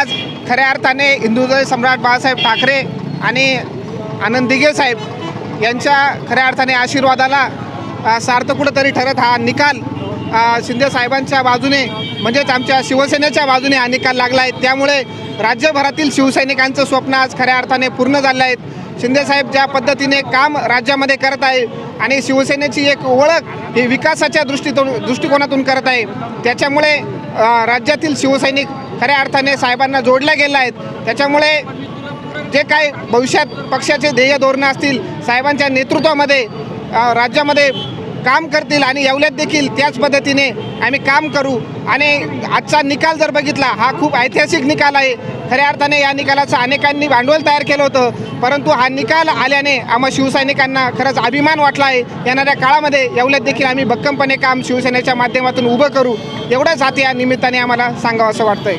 आज खऱ्या अर्थाने हिंदुजय सम्राट बाळासाहेब ठाकरे आणि आनंद दिघे साहेब यांच्या खऱ्या अर्थाने आशीर्वादाला सार्थ कुठंतरी ठरत हा निकाल शिंदे साहेबांच्या बाजूने म्हणजेच आमच्या शिवसेनेच्या बाजूने हा निकाल लागला आहे. त्यामुळे राज्यभरातील शिवसैनिकांचं स्वप्न आज खऱ्या अर्थाने पूर्ण झालं आहेत शिंदेसाहेब ज्या पद्धतीने काम राज्यामध्ये करत आहे आणि शिवसेनेची एक ओळख ही विकासाच्या दृष्टीतून दृष्टिकोनातून करत आहे त्याच्यामुळे राज्यातील शिवसैनिक खऱ्या अर्थाने साहेबांना जोडल्या गेल्या आहेत. त्याच्यामुळे जे काय भविष्यात पक्षाचे ध्येय धोरणं असतील साहेबांच्या नेतृत्वामध्ये राज्यामध्ये काम करतील आणि येवल्यात देखील त्याच पद्धतीने आम्ही काम करू. आणि आजचा निकाल जर बघितला हा खूप ऐतिहासिक निकाल आहे. खऱ्या अर्थाने या निकालाचं अनेकांनी भांडवल तयार केलं होतं. परंतु हा निकाल आल्याने आम्हा शिवसैनिकांना खरंच अभिमान वाटला आहे. येणाऱ्या काळामध्ये येवल्यात देखील आम्ही भक्कमपणे काम शिवसेनेच्या माध्यमातून उभं करू. एवढंच हात या निमित्ताने आम्हाला सांगावं असं वाटतंय.